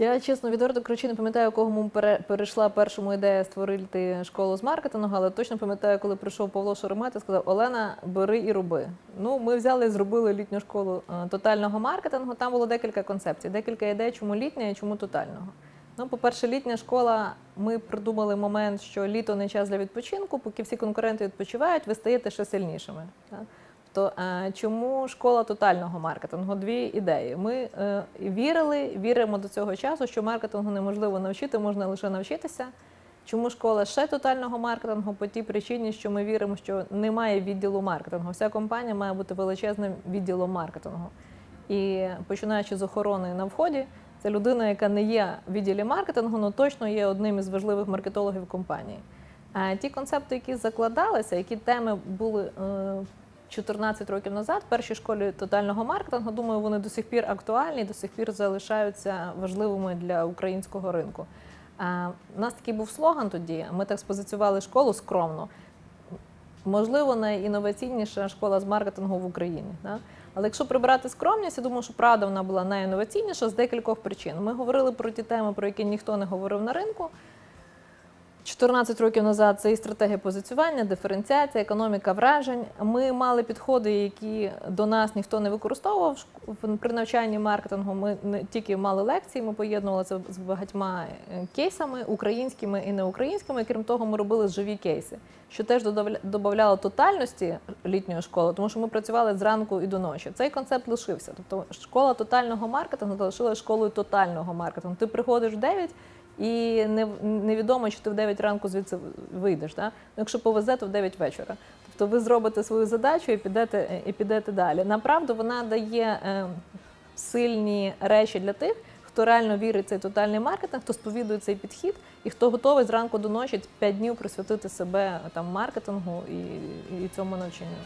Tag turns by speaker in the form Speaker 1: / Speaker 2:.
Speaker 1: Я чесно відверто кажучи, не пам'ятаю, кому пере- перейшла першому ідея створити школу з маркетингу, але точно пам'ятаю, коли прийшов Павло Шеремет і сказав: Олена, бери і роби. Ну, ми взяли і зробили літню школу е, тотального маркетингу. Там було декілька концепцій, декілька ідей, чому літня і чому тотального. Ну, по-перше, літня школа. Ми придумали момент, що літо не час для відпочинку, поки всі конкуренти відпочивають, ви стаєте ще сильнішими. Так? То е, чому школа тотального маркетингу? Дві ідеї. Ми е, вірили, віримо до цього часу, що маркетингу неможливо навчити, можна лише навчитися. Чому школа ще тотального маркетингу? По тій причині, що ми віримо, що немає відділу маркетингу. Вся компанія має бути величезним відділом маркетингу. І починаючи з охорони на вході, це людина, яка не є в відділі маркетингу, але точно є одним із важливих маркетологів компанії. А ті концепти, які закладалися, які теми були е, 14 років назад, в першій школі тотального маркетингу, думаю, вони до сих пір актуальні, до сих пір залишаються важливими для українського ринку. У нас такий був слоган тоді. Ми так спозиціювали школу скромно. Можливо, найінноваційніша школа з маркетингу в Україні. Да? Але якщо прибрати скромність, я думаю, що правда вона була найінноваційніша з декількох причин. Ми говорили про ті теми, про які ніхто не говорив на ринку. 14 років назад це і стратегія позиціювання, диференціація, економіка вражень. Ми мали підходи, які до нас ніхто не використовував при навчанні маркетингу. Ми не тільки мали лекції, ми поєднували це з багатьма е, кейсами, українськими і неукраїнськими. Крім того, ми робили живі кейси, що теж додавало тотальності літньої школи, тому що ми працювали зранку і до ночі. Цей концепт лишився. Тобто школа тотального маркетингу залишилася школою тотального маркетингу. Ти приходиш в 9, і не, невідомо, чи ти в 9 ранку звідси вийдеш. Да? Ну, якщо повезе, то в 9 вечора. Тобто ви зробите свою задачу і підете, і підете далі. Направду вона дає е, сильні речі для тих, хто реально вірить в цей тотальний маркетинг, хто сповідує цей підхід і хто готовий зранку до ночі 5 днів присвятити себе там маркетингу і, і цьому навчанню.